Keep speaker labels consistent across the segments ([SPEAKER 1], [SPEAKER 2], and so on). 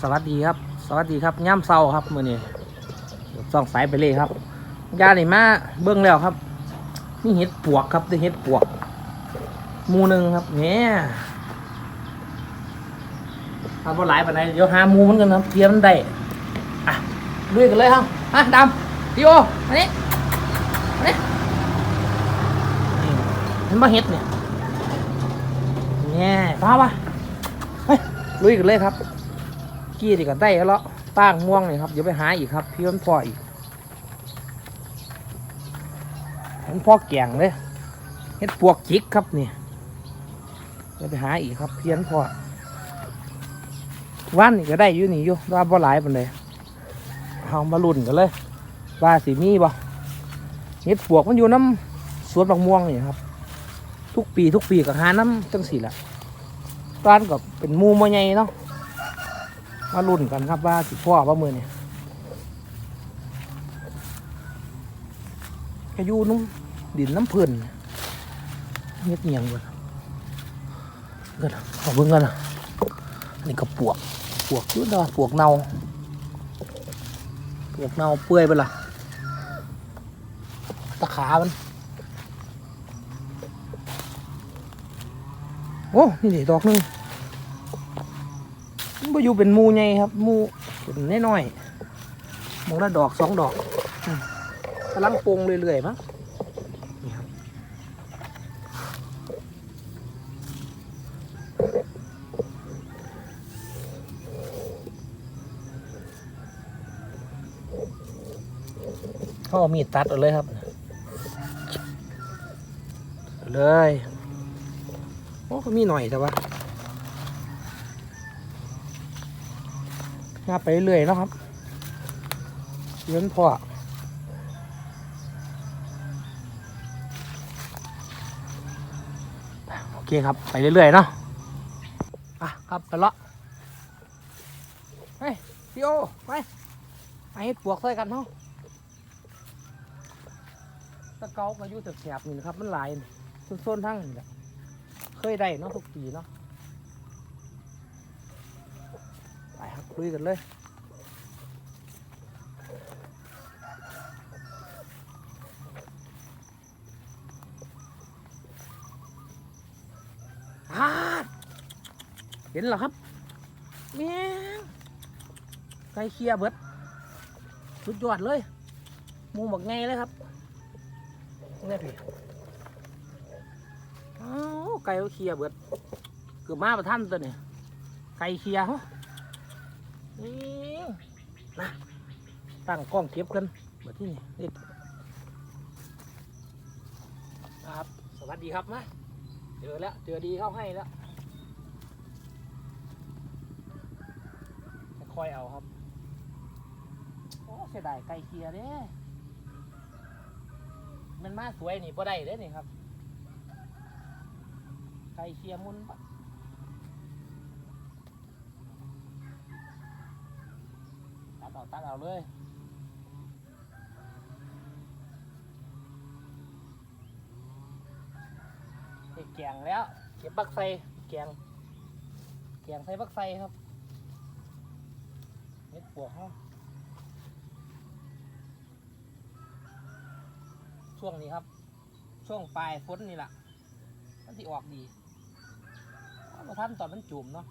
[SPEAKER 1] สวัสดีครับ สวัสดีครับย่ำเศร้าครับมือนี้ส่องสายไปเลยครับยาหนิมาเบิ้องแล้วครับนี่เห็ดปวกครับนี่เห็ดปวกมูหนึ่งครับเนี่ยทำพอหลายปานใดเดี๋ยวหามูมันกันครับเทียมมันได้อะลุยกันเลยครับอะดำพี่โออันนี้อันนี้เห็นปะเห็ดเนี่ยเนี่ยป้าปะเฮ้ยลุยกันเลยครับ กี้ดีกันได้แล้วเลาะป้างม่วงเลยครับเดี๋ยวไปหาอีกครับ พี่มันพ่ออีก มันพ่อแกงเลยเฮ็ดปวกจิกครับนี่เดี๋ยวไปหาอีกครับ เพี้ยนพ่อวันนี่ก็ได้อยู่นี่อยู่ว่าบ่หลายปานใดเอามาลุ่นกันเลย ว่าสิมีบ่เฮ็ดปวกมันอยู่น้ำสวนบางม่วงนี่ครับ ทุกปีทุกปีก็หาน้ำจังสี่ละร้านก็เป็นมูมาใหญ่เนาะ มาลุ้นกันครับว่าสิพ่อว่ามือเนี่ยกระยูนุ่มดินน้ำเพื่นเงียบเงียงเลยเกิดขอเบิ่งกันนะนี่ก็ปวกปวกยุ่ดอปวกเน่าปวกเน่าเปื่อยไปละตะขามันโอ้นี่ดิดอกนึง บ่อยู่เป็นมูใหญ่ครับมูเป็นน้อยๆมองละดอกสองดอกกำลังปงเรื่อยๆมั้งนี่ครับเขาเอามีดตัดเอาเลยครับ เลย โอ้มีหน่อยแต่ว่า งาไปเรื่อยนะครับเลี้ยนพอโอเคครับ ไปเรื่อยๆเนาะอะครับไปละเฮ้ยพี่โอไปไปปวกใส่กันเนาะตะเกาก็อยู่แถบๆนี่นะครับ มันหลายโซนๆทั้งนี่แหละเคยได้เนาะทุกปีเนาะ คุยกันเลยอ่าเห็นเหรอครับแม่งไก่เคียเบิด สุดยอดเลยหมูบักไงเลยครับนี่พี่อ้ไก่เคียเบิด เกือบมาประท่านตัวนี่ไก่เคียร์เหรอ นี่นะตั้งกล้องเก็บกันแบบที่นี่นี่ครับ สวัสดีครับมาเจอแล้ว เจอดีเข้าให้แล้วค่อยเอาครับ โอ้เสียดายไก่เคียร์เด้มันมาสวยนี่พอได้เด้นี่ครับ ไก่เคียร์มุนปะตัด เอาตัดเอาเลยเก็บแกงแล้ว เก็บบักไซแกงแกงใส่บักไซครับเม็ดปวกเขาช่วงนี้ครับ ช่วงปลายฝนนี่แหละมันที่ออกดีเราท่านตอนมันจุ่มเนาะ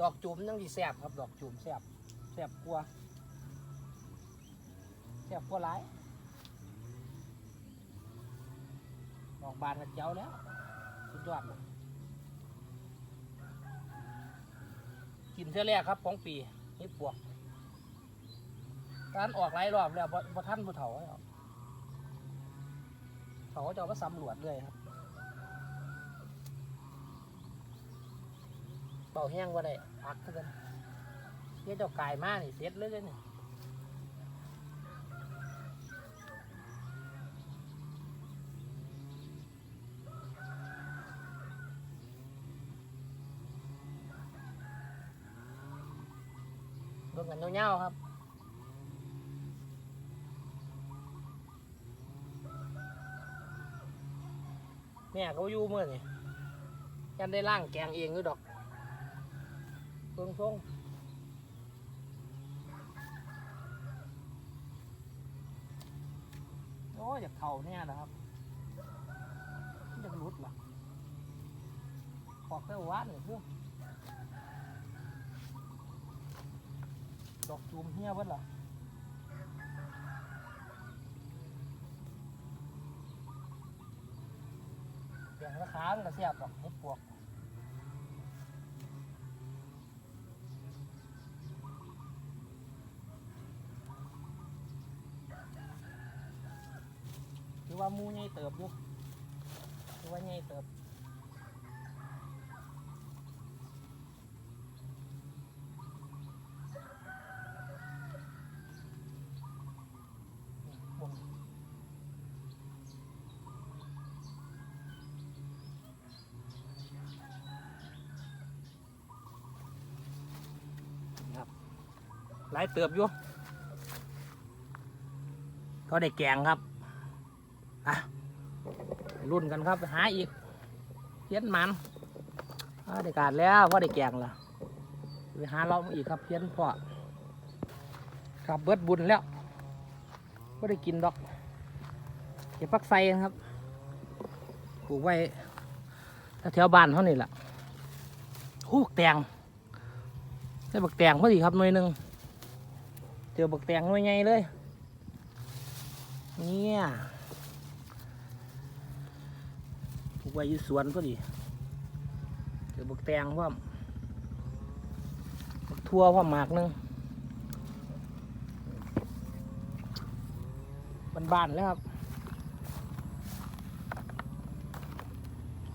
[SPEAKER 1] ดอกจุ่มยังดีแสบครับ ดอกจุ่มแสบ แสบกลัวาแสบกลัวหลายดอกบานกระเจ้าแล้ว สุดยอดกินเท่าแรกครับของปีนี่ปวกการออกหลายรอบแล้วบ่บ่ท่านผู้เฒ่าเขาจะเอามาสำรวจเลยครับเบาแห้งว่าได้พักเท่ากัน เฮ็ดเจ้ากายมากนี่เสร็จเลยเนี่เบิ่งกันเงาๆครับแม่เขาอยู่เมื่อนี่ยันได้ล่างแกงเองด้วยดอกเบิ่งทง อยอยากเข่าเนี่ยนะครับนอยากรุดล่ะขอกเต้าวัดเนี่ยพวกดอกจูมเฮียเบิดล่ะเสียงราคามันก็เสียบดอกเห็ดปวก คือว่าหมูใหญ่เติบอยู่คือว่าใหญ่เติบนี่บนนี่ครับหลายเติบอยู่ก็ได้แกงครับอะไป รุ่นกันครับไปหาอีกเพี้ยนมันอ่าได้การแล้วว่าได้แกงละไปหาเราอีกครับเพี้ยนพ่อครับเบิดบุญแล้วก็ได้กินดอกเก็บปักไซครับปลูกไว้แถวบ้านเขานี่แหละโอ้บักแตงใส่บักแตงพอดีครับหน่วยหนึ่งเจอบักแตงหน่วยใหญ่เลย เนี่ย ปลูก ไว้อยู่สวนพอดีเจอบักแตงพร้อมบักทั่วพร้อมหมากนึงบ้านๆแล้วครับ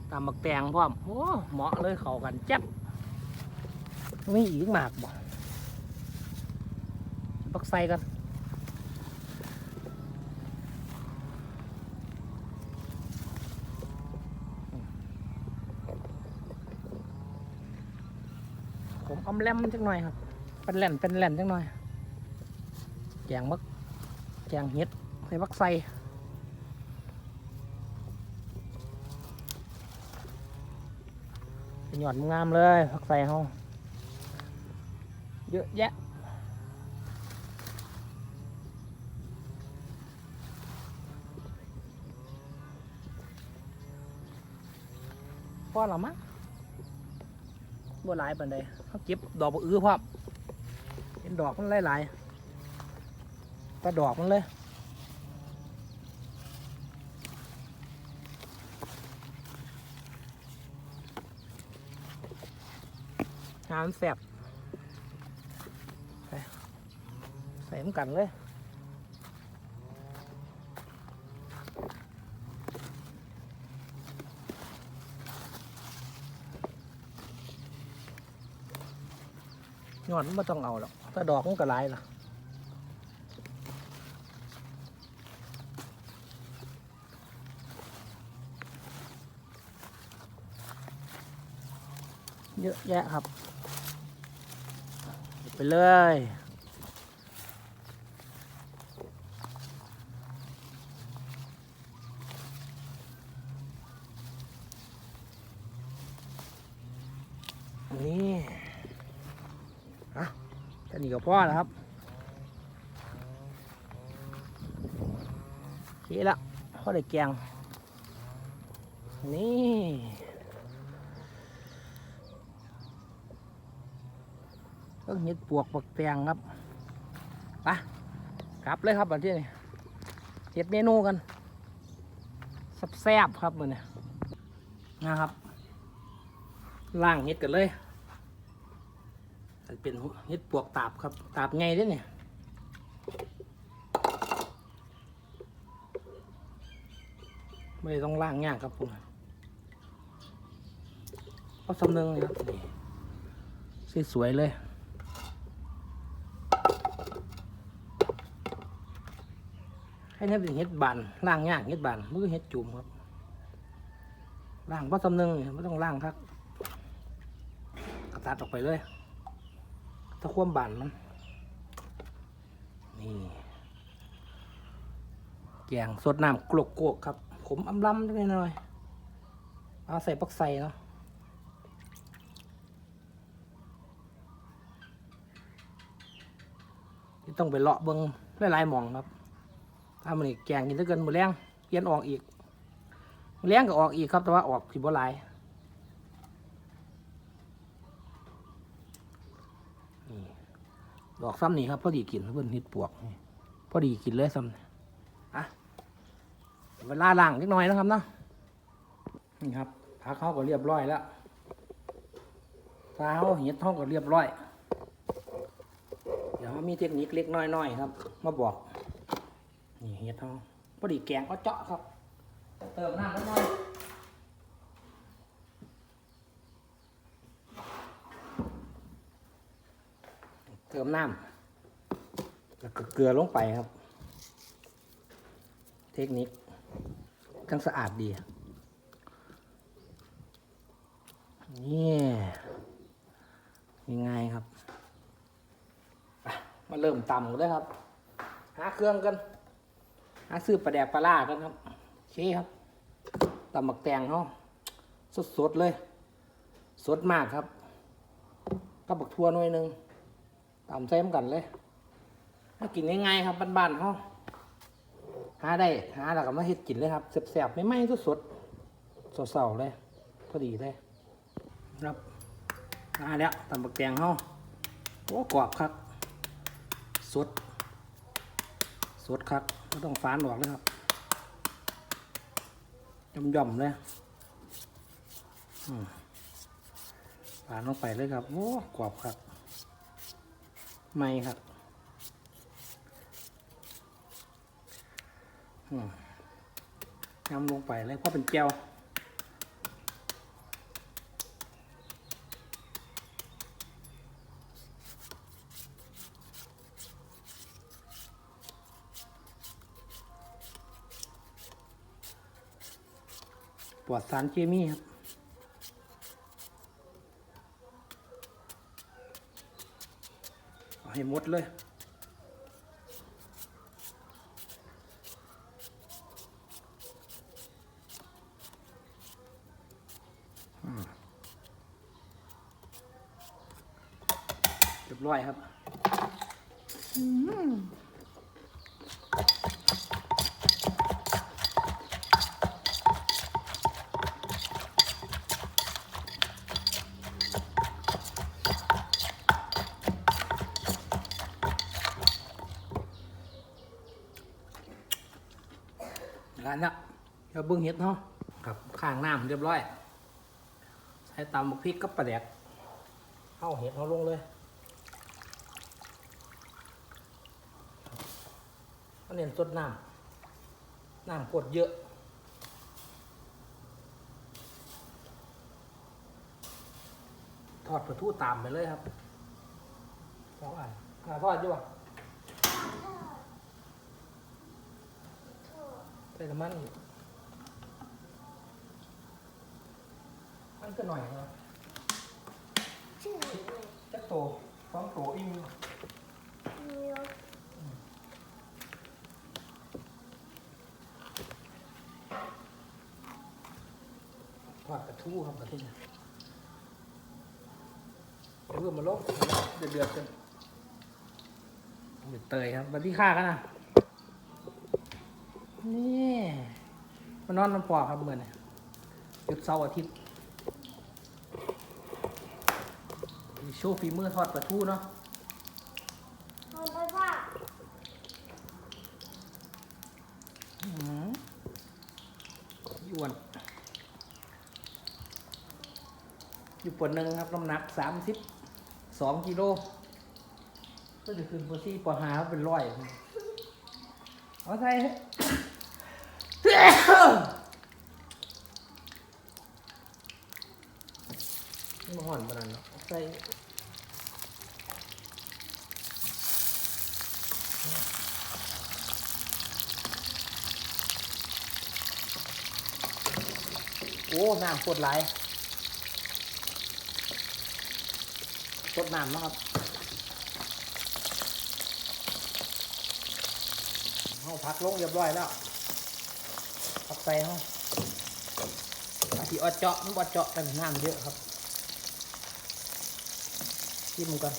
[SPEAKER 1] ตามบักแตงพร้อมโอ้เหมาะเลยเข้ากันแจ๊บไม่อีกหมากบ่บักใส่กัน ผมอมแลมจักหน่อยครับ เป็นแหล่นเป็นแหล่นจักหน่อยแกงมักแกงเห็ดใส่บักไซเป็นหยอดงามเลยพักไซเขาเยอะแยะพอแล้วมั้ง บ่หลายปานใดเขาเก็บดอกบ่อื้อพร้อมเห็นดอกมันหลายๆตาดอกมันเลยงามแสบใส่ใส่มือนกันเลย ยอดมันไม่ต้องเอาหรอกถ้าดอกมันก็หลายล่ะเยอะแยะครับเก็บไปเลย นี่ อะจะหนี กับพ่อแล้วครับโอเคละพ่อได้แกง นี่ ก็เห็ดปวกปักแตงครับไปกลับเลยครับแบบที่นี่เห็ดเมนูกันแซ่บๆครับมือนี่นะครับล่างเห็ดกันเลย เป็นเห็ดปวกตาบครับ ตาบไงเด้เนี่ยไม่ต้องล่างยากครับผมก็สำนึงเลยครับนี่สวยๆเลยให้นี่เป็นเห็ดบานล่างยากเห็ดบานมันก็เห็ดจุ่มครับล่างเพราะสำนึงไม่ต้องล่างครับกระตัดออกไปเลย ถ้าคว่ำบานมันนี่แกงสดน้ำกลกกครับ ผมอำล้ำนิดหน่อยเอาใส่ปักใส่เนาะที่ต้องไปเลาะเบิ้งหลายๆหมองครับถ้ามันแกงกินถ้าเกินหมดแรงเปลี่ยนออกอีกแรงก็ออกอีกครับแต่ว่าออกผิดบ่หลาย ดอกซ้ำนี่ครับพอดีกินเพิ่นเห็ดปวกพอดีกินเลยซ้ำอะเวลาล่างนิดหน่อยนะครับเนาะนี่ครับพักเขาก็เรียบร้อยแล้วฟ้าเขาเห็ดเขาก็เรียบร้อย เดี๋ยวมีเทคนิคเล็กน้อยๆครับ มาบอก นี่เห็ดทองพอดีแกงก็เจาะครับ เติมน้ำนิดหน่อย ติมน้ำแล้วก็เกลือลงไปครับ เทคนิคทั้งสะอาดดีนี่ยังไงครับ มาเริ่มตำกันเลยครับ หาเครื่องกัน หาซื้อปลาแดกปลาล่ากันครับโอเคครับตำหมักแตงเขาสดๆเลย สดมากครับกับบักทั่วหน่อยหนึง ตำใส่มกันเลยมากินง่ายๆครับบ้านๆเขาหาได้หาแล้วก็มาเฮ็ดกินเลยครับแซ่บๆไม่ไหม้สดๆเศร้าๆเลยพอดีเลยครับหาแล้วตำบักแตงเขาโอ้กรอบครับสดสดครับไม่ต้องฟานออกเลยครับย่อมๆเลยอืมฟานลงไปเลยครับโอ้กรอบครับ ไม่ครับอืมยำลงไปเลยเพราะเป็นเจียวปลอดสารเคมีครับ เอา ให้หมดเลย เรียบร้อยครับ ร้านละเดี๋ยวเบิ้งเห็ดเนาะครับข้างน้ำเรียบร้อยใส่ตำบักพริกกับปลาแดกเข้าเห็ดเขาลงเลยเขาเน้นสดน้ำน้ำกดเยอะทอดปลาทูตามไปเลยครับสองอันอ่าทอดอยู่อะ ส่น้ำมันอีกมันก็หน่อยครับ
[SPEAKER 2] ชื่อ
[SPEAKER 1] จักโตสองโตอิ่ม
[SPEAKER 2] มิว
[SPEAKER 1] ทอดกระทู้ครับกระทู้เพื่อมาลงเดือดเดือดๆกันเดือดเตยครับบันที่ข้ากันนะ นี่มานอนน้ำปอครับเมื่อนี่หยุดเสาร์อาทิตย์โชว์ฝีมือทอดปลาทูเนาะ
[SPEAKER 2] ทำไปว่า
[SPEAKER 1] อื้อหืออยวนอยู่ปวดหนึ่งครับน้ำหนักสามสิบสองกิโลก็จะขึ้นปซี่ปอหาเป็นร้อยเอาใส่ มาห่อนปานนั้นเนาะใส่โอ้น้ำปวดไหลายปวดน้ำนะครับเอาพักลงเรียบร้อยแล้วพักใส่ห้องอาที่ออดเจาะมันบอดเจาะกันน้ำเยอะครับิมกัน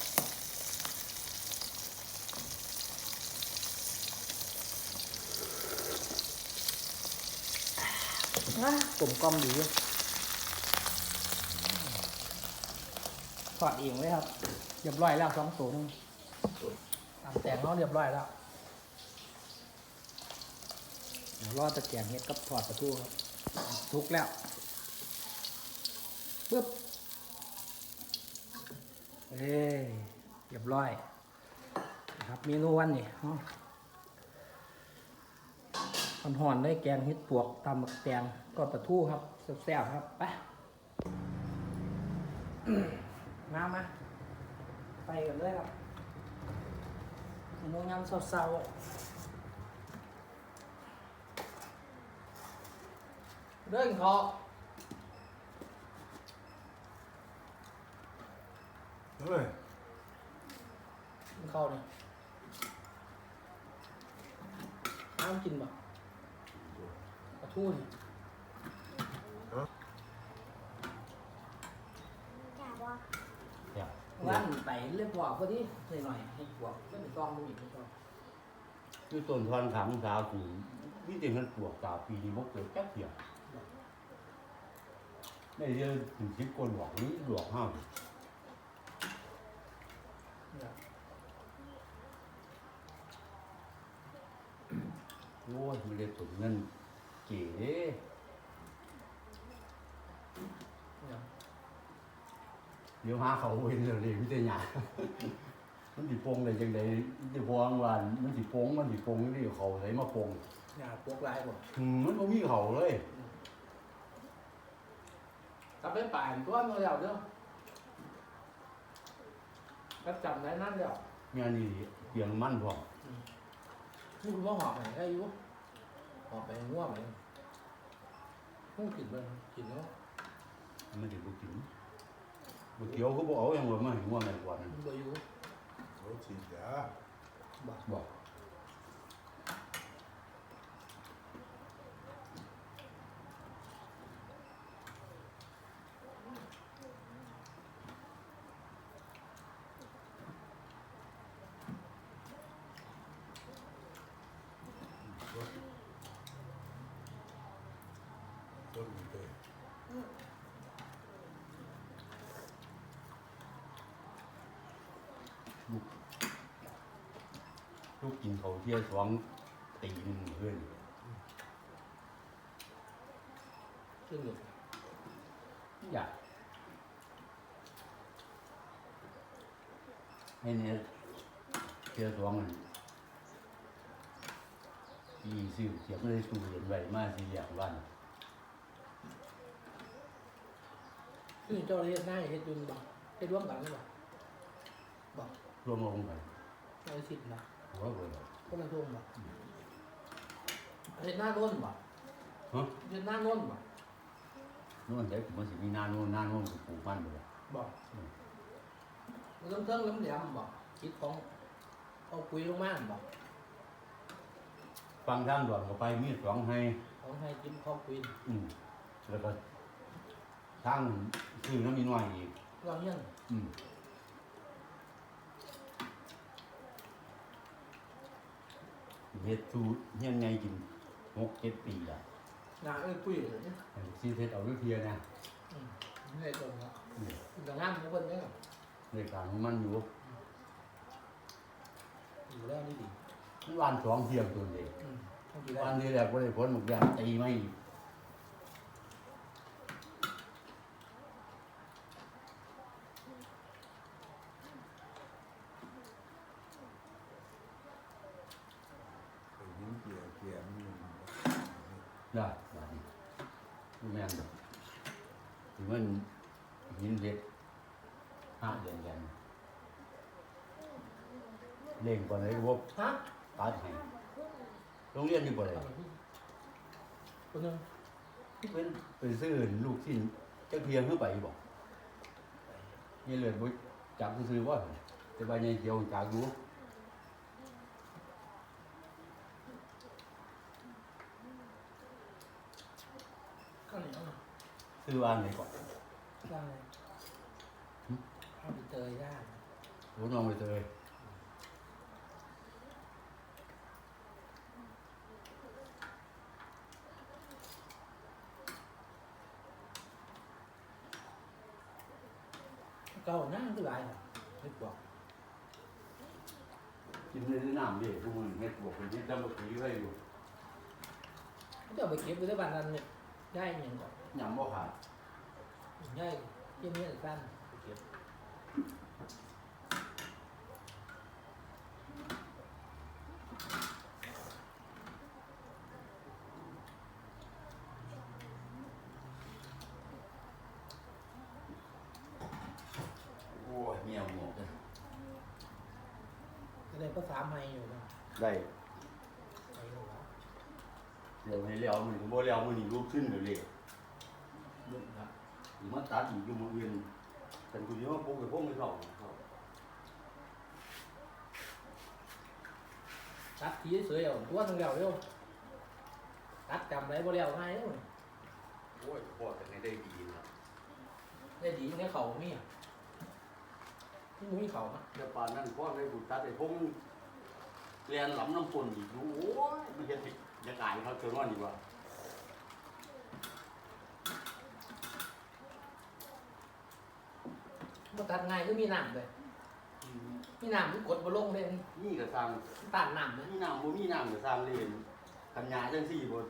[SPEAKER 1] กลมกลมดีทอดเองเลยครับ เรียบร้อยแล้วสองตัวนึงตามแต่งเขาเรียบร้อยแล้วเดี๋ยวรอตะแกรงเห็ดกับถอดประตูครับ ทุกแล้วปึ๊บ เอ้ยเรียบร้อยนะครับเมนูวันนี้เนหอนๆได้แกงเฮ็ดปวกตำหมักแตงก็ปลาทูครับแซ่บๆครับไปมามาไปกันเลยครับเมนูยำเศร้าๆเรื่องเขา
[SPEAKER 3] เฮ้ย
[SPEAKER 1] เรื่องเขาเนี่ยน้ำกินบ่ปลาทูนี่
[SPEAKER 2] จ่าว่า
[SPEAKER 4] อยาก
[SPEAKER 1] ว่านไปเรียกว่าพอดีหน่อยๆให้ปวกไม่เป็นต้องดูอีกไม่ต้อง
[SPEAKER 4] คือต้นทอนขังสาวคือวิธีมันปลวกสาวปีนี้บกเกิดแป๊บเดียวได้เยอะถึงสิบคนหวังนี้หลวกห้าม
[SPEAKER 1] เนี่ย
[SPEAKER 4] โอ้ยมันเลยตุนเงินเก๋เด้
[SPEAKER 1] เนี่ย
[SPEAKER 4] เดี๋ยวหาเขาเห็นเลยวิทยามันสิโปงได้จังไดจะพวงว่ามันสิโปงมันสิโปงนี่เขาใส่มาโปง
[SPEAKER 1] เนี่ยพวกลายบ่
[SPEAKER 4] อืมมันบ่มีเขาเลย
[SPEAKER 1] กลับไปป่านตัวมาแล้วเด้อก็จำได้นั่นแล้ว
[SPEAKER 4] งานนี้เปียงมันพร้อม
[SPEAKER 1] พูดว่าหอบไปได้อยู่ หอบไปง่วงไปพูดกินไปกินแล้ว
[SPEAKER 4] มันสิบ่กินบ่เกี่ยวเขาบ่เอาหยังว่ามาให้ง่วงได้กว่านั้น
[SPEAKER 1] มันบ่อยู่
[SPEAKER 3] เขาฉีดยา
[SPEAKER 1] บ่
[SPEAKER 4] บอก้
[SPEAKER 3] นเตย
[SPEAKER 4] ลูกกินเขาวเที่ยวสองตีหนึ่งเพื่อน
[SPEAKER 1] ขึ้นอยู่
[SPEAKER 4] อยากให้เนี่ยเที่ยวสองมันอีสิวเสียบไม่ได้สูเห็นไว้มาสิอยากวัน
[SPEAKER 1] ขึ้นเจ้าเรียกหน้าเฮ็ดอยุ่นบ่เฮ็ดร่วมกันหรือเปล่าบ่
[SPEAKER 4] รวมลงไป
[SPEAKER 1] ในสิทธิ์นะ
[SPEAKER 4] หัวเลย
[SPEAKER 1] ก็มันทุ่มบ่เฮ็ดหน้าโน้นบ่
[SPEAKER 4] ฮะ
[SPEAKER 1] เฮ็ดหน้าโน้นบ่
[SPEAKER 4] นู่นเด็กมันสิมีหนาโน่นหนาโน่นปลูกมันไปเลย
[SPEAKER 1] บ่มันต้องเทิงล้ำแหลมบ่คิดของเอาคุยลงมาบ่
[SPEAKER 4] ฟังทางด่วนก็ไปมีดสองให้
[SPEAKER 1] ของให้กินข้าวคุย
[SPEAKER 4] อืมแล้วก็ ทางซื้อน้ำมีน้อยอีก
[SPEAKER 1] เราเฮียน
[SPEAKER 4] อืมเฮ็ดสูตรเฮียนไงกินหกเจ็ดปีละ
[SPEAKER 1] งานเอ้ยคุยเลยเนี่ย
[SPEAKER 4] ซีเทสเอาด้วยเทียนะ
[SPEAKER 1] อืมนี่ตรงละ
[SPEAKER 4] อืม
[SPEAKER 1] แต่งานของเพิ่นเนี่ย
[SPEAKER 4] ในการของมันอยู่
[SPEAKER 1] อยู่แล้วนี่ดี
[SPEAKER 4] มันวันสองเทียมตัวเด็ก
[SPEAKER 1] อืมต้องกินได้
[SPEAKER 4] วันที่แรกก็ได้ผลหมกยางตีไม่อีก
[SPEAKER 3] ไอ้ยิ้มเกลี่ยเกลี่ยมัน
[SPEAKER 4] ได้แบบนี้ไม่แม่นดอกถึงมันหินเล็กห้าเดือนกันเล่งกว่าเลยว่า
[SPEAKER 1] ฮะ
[SPEAKER 4] ตัดให้โรงเรียนอยู่บ่ได้
[SPEAKER 1] คนหนึง
[SPEAKER 4] เป็นไปซื้อลูกชิ้นจักเทียงขึ้นไปบอกนี่เลยบ่จับซื้อว่าแต่ใบใหญ่เกี่ยวจากอ ซื้อวางไหนก่อน
[SPEAKER 1] ย่ข้าวบเตยย่า
[SPEAKER 4] งรู้องไปเตย
[SPEAKER 1] เก่านั่ก็หลายเฮ็ดบอก
[SPEAKER 4] กินในน้ำดิพวกมึงเม็ดบวกเป็นเม็ดดำบวกผีไว้อยู่
[SPEAKER 1] เขาจะเอาไปเก็บไว้ที่บ้านนั้นเนี่ยได้เงินก่อน
[SPEAKER 4] ยำบ่ขาด
[SPEAKER 1] ได้เยี่ยมเยี่ยมสั้นไปเก็บ
[SPEAKER 4] โอ้ยเมียหมกเลย
[SPEAKER 1] ก็เลยภาษาใหม่อยู่นะ
[SPEAKER 4] ได้
[SPEAKER 1] ไปแล้ววะ
[SPEAKER 4] เดี๋ยวให้เลี้ยวมือบ่เลี้ยวมือนี่รูปขึ้นเดี๋ยวเลย
[SPEAKER 1] ลุกครับ
[SPEAKER 4] หรือมาตัดอีกอยู่มืออื่นแต่กูสิว่าพวกไปพวกไม่เข้าเข้า
[SPEAKER 1] ตัดทีสวยๆเอาตัวทั้งเดียวเร็วตัดจำไรบ่เลี้ยวง่ายเร็ว
[SPEAKER 4] โอ้ยพ่อแต่ไม่ได้ดีนะ
[SPEAKER 1] ได้ดีในเขามีอะนี่มึงมีเขานะ
[SPEAKER 4] เดี๋ยวป่านนั้นพ่อได้กูตัดไอ้พวกเรียนหลำน้ำปนอีกอยู่โอ้ยมันเฮ็ดให้จะกลายเขาเจอว่าดีกว่า
[SPEAKER 1] บ่ตัดง่ายก็มีน้ำเลยมีน้ำมันกดบ่ลงเลย
[SPEAKER 4] นี่ก็สร้าง
[SPEAKER 1] ต้านน้ำเลย
[SPEAKER 4] มีน้ำบ่มีน้ำก็สร้างเล่นคันยาจังซี่บ่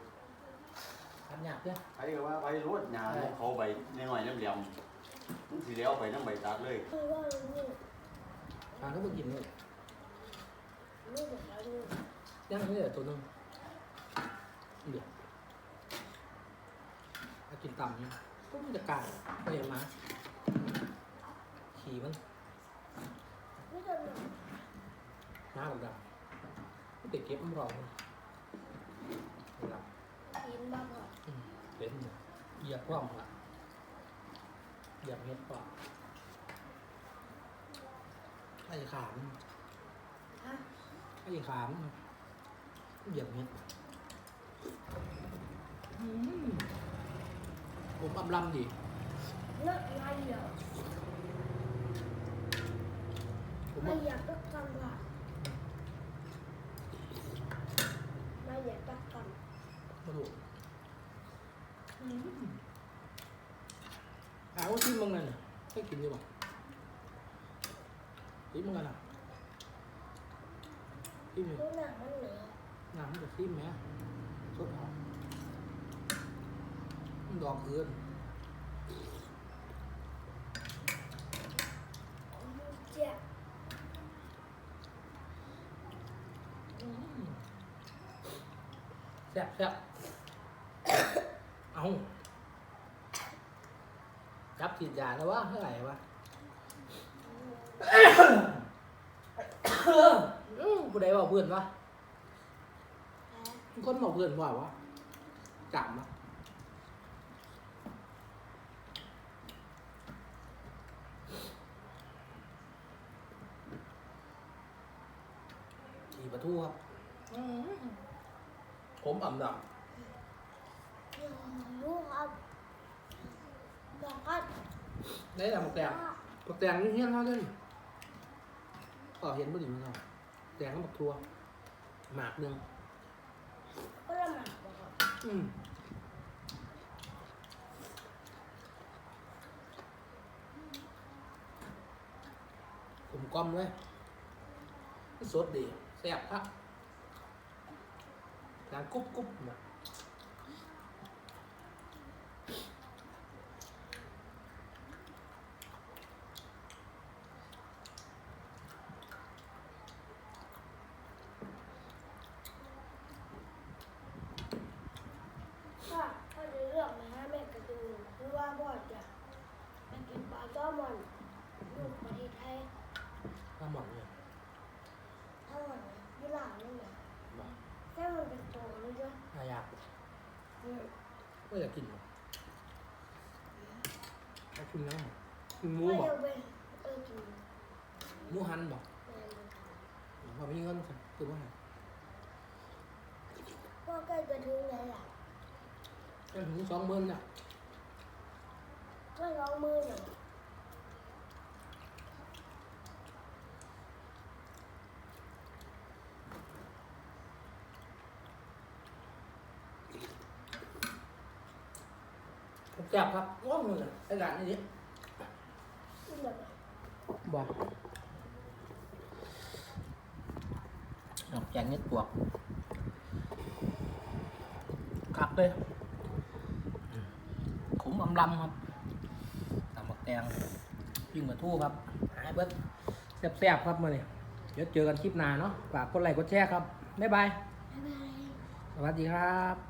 [SPEAKER 1] ทำยากเด้อ
[SPEAKER 4] ใครก็ว่าไปรดยาของเขาใบน้อยๆเหลี่ยมๆมันสิแล้วไปน้ำใบตัดเลย
[SPEAKER 2] คือว่านี่
[SPEAKER 1] ทางก็บ่กินเลย
[SPEAKER 2] ไม่เหมือนเราดู
[SPEAKER 1] ยังไม่เหลือตัวหนึงเดี๋ยวเอากินต่ำนี่ก็มันจะกลางไปเอามา ขี่มัน
[SPEAKER 2] ไม่ต้องหรอก
[SPEAKER 1] น้าบอกดำไม่ไปเก็บมันรอมันดำ
[SPEAKER 2] กินบ้างเหรอ
[SPEAKER 1] อืมเป็นอยู่เหยียบพร้อมละเหยียบเม็ดพร้อมไอ้ขาม
[SPEAKER 2] ฮะ
[SPEAKER 1] ไอ้ขามเหยียบเม็ดอืมผมอำลำดิ
[SPEAKER 2] เลิกไล่เหรอ
[SPEAKER 1] ผม
[SPEAKER 2] ไม่
[SPEAKER 1] ว่า
[SPEAKER 2] อยากตักกันว่ะไม่อยากตักกัน
[SPEAKER 1] มาดูเอาที่มึงนั่นน่ะให้กินดีกว่าที่มึงกันอะที่มึง
[SPEAKER 2] ดูหนังมันเหนือ
[SPEAKER 1] น้ำมันจะซิมไหมสดเอามันดอกเกิน
[SPEAKER 2] เจ็บ
[SPEAKER 1] แซ่บแซ่บเอาจับฉีดยาแล้ววะเท่าไหร่วะอืมผู้บอกเพื่อนวะคนบอกเพื่อนว่าวะจับวะขี่ประทูครับ ผมอ่ำดำ
[SPEAKER 2] รู้ครับบอกกัน
[SPEAKER 1] đấy là một đèn một đèn như hiên thôi đi ở hiện bất đỉnh rồi đèn nó bật thua mạc đường
[SPEAKER 2] ก็ละหมาดบอกครับ
[SPEAKER 1] ừ. cùng con đấy cái sốt đi xẹp á đang 난 꼽꼽 막 rồi kinh
[SPEAKER 2] ไม่
[SPEAKER 1] mua
[SPEAKER 2] ยั
[SPEAKER 1] bảo
[SPEAKER 2] งเป็นเออกิน
[SPEAKER 1] mua hắn bảo
[SPEAKER 2] แม่มัน
[SPEAKER 1] mà mấy ngân từ bao này
[SPEAKER 2] พ่อใกล้จะถึงแล้วล่ะ
[SPEAKER 1] em cũng sáu mươi nè
[SPEAKER 2] ก็ร้องมือหน่อย
[SPEAKER 1] ผมจับครับว่ามือไอ้หลานนี่
[SPEAKER 2] ขึ้นแบบ
[SPEAKER 1] บ่ดอกแกงเน็ดปวกคักเลยอืมขมอำลำครับตำบักแตงยิ่งมาทู่ครับ หายเบิดแซ่บๆครับมื่อนี้เดี๋ยวเจอกันคลิปหน้าเนาะ ฝากกดไลค์กดแชร์ครับ บ๊ายบาย
[SPEAKER 2] บ๊ายบาย
[SPEAKER 1] สวัสดีครับ